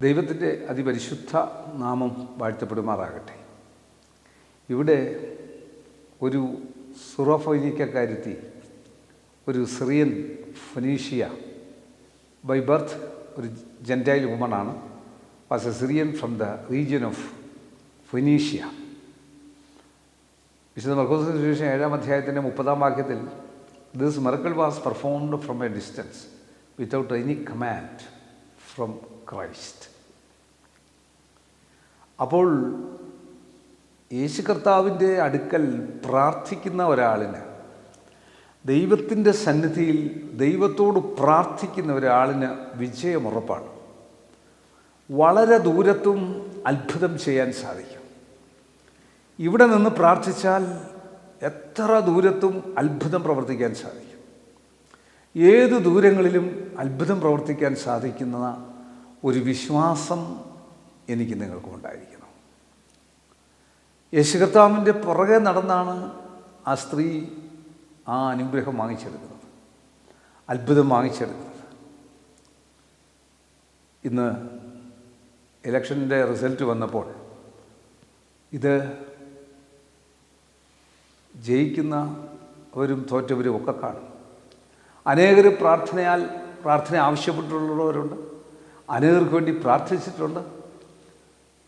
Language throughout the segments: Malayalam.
ദൈവത്തിന്റെ അതിപരിശുദ്ധ നാമം വാഴ്ത്തപ്പെടുമാറാകട്ടെ. ഇവിടെ ഒരു സുറഫൈനിക്കക്കാരുത്തി ഒരു സിറിയൻ ഫനീഷ്യ ബൈ ബർത്ത് ഒരു gentile വുമണാണ് was a Syrian from the region of Phoenicia വിശുദ്ധ മർക്കോസിന് ശേഷം ഏഴാം അധ്യായത്തിന്റെ മുപ്പതാം വാക്യത്തിൽ this miracle was performed from a distance without any command from Christ അപ്പോൾ യേശു കർത്താവിന്റെ അടുക്കൽ പ്രാർത്ഥിക്കുന്ന ഒരാളിന് ദൈവത്തിന്റെ സന്നിധിയിൽ ദൈവത്തോട് പ്രാർത്ഥിക്കുന്ന ഒരാളിന് വിജയമുറപ്പാണ് വളരെ ദൂരത്തും അത്ഭുതം ചെയ്യാൻ സാധിക്കും. ഇവിടെ നിന്ന് പ്രാർത്ഥിച്ചാൽ എത്ര ദൂരത്തും അത്ഭുതം പ്രവർത്തിക്കാൻ സാധിക്കും. ഏത് ദൂരങ്ങളിലും അത്ഭുതം പ്രവർത്തിക്കാൻ സാധിക്കുന്ന ഒരു വിശ്വാസം എനിക്ക് നിങ്ങൾക്കും ഉണ്ടായിരിക്കണം യേശു കർത്താവിന്റെ പുറകെ നടന്നാണ് ആ സ്ത്രീ ആ അനുഗ്രഹം വാങ്ങിച്ചെടുക്കുന്നത്. അത്ഭുതം വാങ്ങിച്ചെടുക്കുന്നത്. ഇന്ന് ഇലക്ഷന്റെ റിസൾട്ട് വന്നപ്പോൾ ഇത് ജയിക്കുന്നവരും തോറ്റവരും ഒക്കെ കാണും. അനേകർ പ്രാർത്ഥനയാൽ പ്രാർത്ഥന ആവശ്യപ്പെട്ടുള്ളവരുണ്ട് അനേകർക്ക് വേണ്ടി പ്രാർത്ഥിച്ചിട്ടുണ്ട്.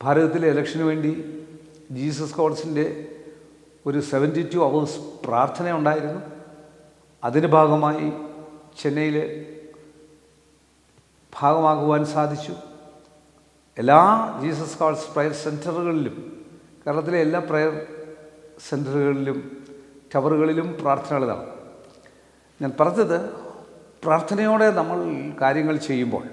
ഭാരതത്തിലെ ഇലക്ഷന് വേണ്ടി ജീസസ് കോൺസിന്റെ ഒരു സെവന്റി ടു അവേഴ്സ് പ്രാർത്ഥന ഉണ്ടായിരുന്നു അതിന് ഭാഗമായി ചെന്നൈയിൽ ഭാഗമാകുവാൻ സാധിച്ചു. എല്ലാ ജീസസ് കോൾസ് പ്രയർ സെന്ററുകളിലും കേരളത്തിലെ എല്ലാ പ്രയർ സെന്ററുകളിലും ടവറുകളിലും പ്രാർത്ഥനകൾ നടന്നു ഞാൻ പറഞ്ഞത് പ്രാർത്ഥനയോടെ നമ്മൾ കാര്യങ്ങൾ ചെയ്യുമ്പോൾ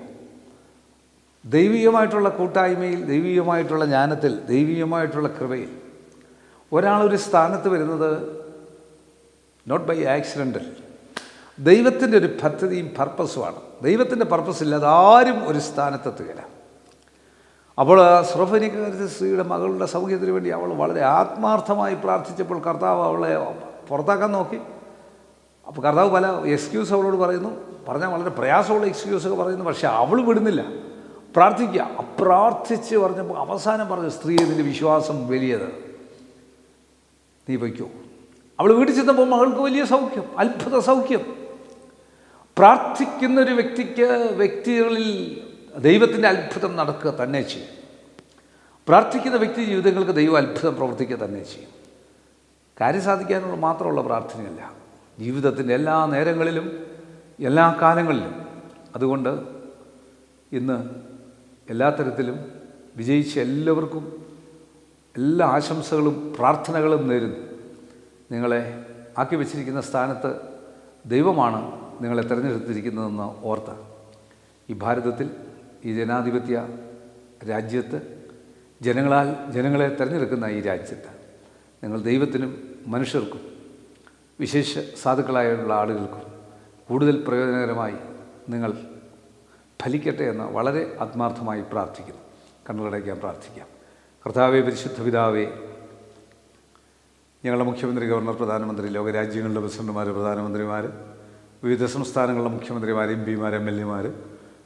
ദൈവികമായിട്ടുള്ള കൂട്ടായ്മയിൽ ദൈവികമായിട്ടുള്ള ജ്ഞാനത്തിൽ ദൈവികമായിട്ടുള്ള കൃപയിൽ. ഒരാളൊരു സ്ഥാനത്ത് വരുന്നത് നോട്ട് ബൈ ആക്സിഡന്റൽ ദൈവത്തിന്റെ ഒരു പദ്ധതിയും പർപ്പസുമാണ് ദൈവത്തിന്റെ പർപ്പസ് ഇല്ലാതെ ആരും ഒരു സ്ഥാനത്തെത്തുകയില്ല അപ്പോൾ സ്രോഫനിക്കാരത്തെ സ്ത്രീയുടെ മകളുടെ സൗഖ്യത്തിന് വേണ്ടി അവൾ വളരെ ആത്മാർത്ഥമായി പ്രാർത്ഥിച്ചപ്പോൾ കർത്താവ് അവളെ പുറത്താക്കാൻ നോക്കി. അപ്പോൾ കർത്താവ് പല എക്സ്ക്യൂസ് അവളോട് പറയുന്നു. പറഞ്ഞാൽ വളരെ പ്രയാസമുള്ള എക്സ്ക്യൂസൊക്കെ പറയുന്നു. പക്ഷേ അവൾ വിടുന്നില്ല. പ്രാർത്ഥിക്കുക. അപ്രാർത്ഥിച്ച് പറഞ്ഞപ്പോൾ അവസാനം പറഞ്ഞു സ്ത്രീ നിന്റെ വിശ്വാസം വലിയത്. നീ വയ്ക്കൂ അവൾ വീട്ടിൽ ചെന്നപ്പോൾ മകൾക്ക് വലിയ സൗഖ്യം അത്ഭുത സൗഖ്യം. പ്രാർത്ഥിക്കുന്ന ഒരു വ്യക്തിക്ക് വ്യക്തികളിൽ ദൈവത്തിന്റെ അത്ഭുതം നടക്കുക തന്നെ ചെയ്യും. പ്രാർത്ഥിക്കുന്ന വ്യക്തി ജീവിതങ്ങൾക്ക് ദൈവം അത്ഭുതം പ്രവർത്തിക്കുക തന്നെ ചെയ്യും. കാര്യം സാധിക്കാനുള്ള മാത്രമുള്ള പ്രാർത്ഥനയല്ല. ജീവിതത്തിന്റെ എല്ലാ നേരങ്ങളിലും എല്ലാ കാലങ്ങളിലും. അതുകൊണ്ട് ഇന്ന് എല്ലാ തരത്തിലും വിജയിച്ച എല്ലാവർക്കും എല്ലാ ആശംസകളും പ്രാർത്ഥനകളും നേരുന്നു. നിങ്ങളെ ആക്കി വച്ചിരിക്കുന്ന സ്ഥാനത്ത് ദൈവമാണ് നിങ്ങളെ തിരഞ്ഞെടുത്തിരിക്കുന്നതെന്ന് ഓർത്ത് ഈ ഭാരതത്തിൽ ഈ ജനാധിപത്യ രാജ്യത്ത് ജനങ്ങളാൽ ജനങ്ങളെ തിരഞ്ഞെടുക്കുന്ന ഈ രാജ്യത്ത് നിങ്ങൾ ദൈവത്തിനും മനുഷ്യർക്കും വിശേഷ സാധുക്കളായുള്ള ആളുകൾക്കും കൂടുതൽ പ്രയോജനകരമായി നിങ്ങൾ ഫലിക്കട്ടെ എന്ന് വളരെ ആത്മാർത്ഥമായി പ്രാർത്ഥിക്കുന്നു. കണ്ണുകളടയ്ക്കാൻ പ്രാർത്ഥിക്കാം. കർത്താവെ പരിശുദ്ധ പിതാവേ ഞങ്ങളുടെ മുഖ്യമന്ത്രി ഗവർണർ പ്രധാനമന്ത്രി ലോകരാജ്യങ്ങളുടെ പ്രസിഡന്റുമാർ പ്രധാനമന്ത്രിമാർ വിവിധ സംസ്ഥാനങ്ങളിലെ മുഖ്യമന്ത്രിമാർ എം പിമാർ എം എൽ എമാർ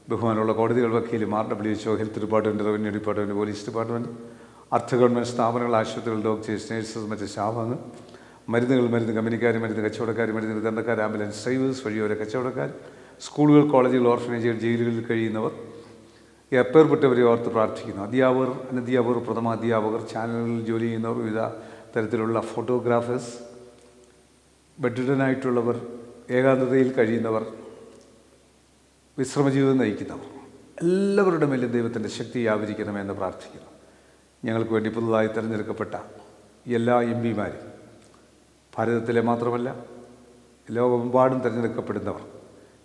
ബഹുമാനമുള്ള കോടതികൾ വക്കീലുമാർ W H O health department revenue department police department അർദ്ധ ഗവൺമെന്റ് സ്ഥാപനങ്ങൾ ആശുപത്രികൾ ഡോക്ടേഴ്സ് നേഴ്സസ് മറ്റ് സ്റ്റാഫാണ് മരുന്നുകൾ മരുന്ന് കമ്പനിക്കാർ മരുന്ന് കച്ചവടക്കാർ മരുന്ന് വിതരണക്കാർ ആംബുലൻസ് ഡ്രൈവേഴ്സ് വഴിയോര കച്ചവടക്കാർ സ്കൂളുകൾ കോളേജുകൾ ഓർഫനേജുകൾ ജയിലുകളിൽ കഴിയുന്നവർ എപ്പേർപ്പെട്ടവരെ ഓർത്ത് പ്രാർത്ഥിക്കുന്നു. അധ്യാപകർ അനധ്യാപകർ പ്രഥമ അധ്യാപകർ ചാനലുകളിൽ ജോലി ചെയ്യുന്നവർ വിവിധ തരത്തിലുള്ള ഫോട്ടോഗ്രാഫേഴ്സ് ബെഡിഡനായിട്ടുള്ളവർ ഏകാന്തതയിൽ കഴിയുന്നവർ വിശ്രമജീവിതം നയിക്കുന്നവർ എല്ലാവരുടെ മേലും ദൈവത്തിന്റെ ശക്തി വ്യാപരിക്കണമെന്ന് പ്രാർത്ഥിക്കുന്നു. ഞങ്ങൾക്ക് വേണ്ടി പുതുതായി തിരഞ്ഞെടുക്കപ്പെട്ട എല്ലാ എം പിമാരും ഭാരതത്തിലെ മാത്രമല്ല ലോകമെമ്പാടും തിരഞ്ഞെടുക്കപ്പെടുന്നവർ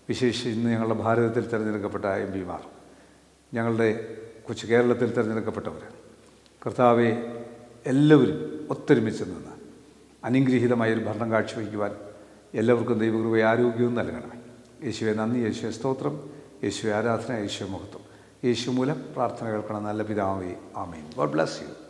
വിശേഷിച്ച് ഇന്ന് ഞങ്ങളുടെ ഭാരതത്തിൽ തിരഞ്ഞെടുക്കപ്പെട്ട എം പിമാർ. ഞങ്ങളുടെ കൊച്ചു കേരളത്തിൽ തിരഞ്ഞെടുക്കപ്പെട്ടവർ. കർത്താവെ എല്ലാവരും ഒത്തൊരുമിച്ച് നിന്ന് അനുഗ്രഹീതമായൊരു ഭരണം കാഴ്ചവെക്കുവാൻ എല്ലാവർക്കും ദൈവകൃപയെ ആരോഗ്യവും നൽകണം യേശുവെ നന്ദി യേശുവെ സ്തോത്രം യേശുവെ ആരാധന യേശുവെ മഹത്വം. യേശു മൂലം പ്രാർത്ഥന കേൾക്കണം നല്ല പിതാവേ. ആമീൻ. God bless you.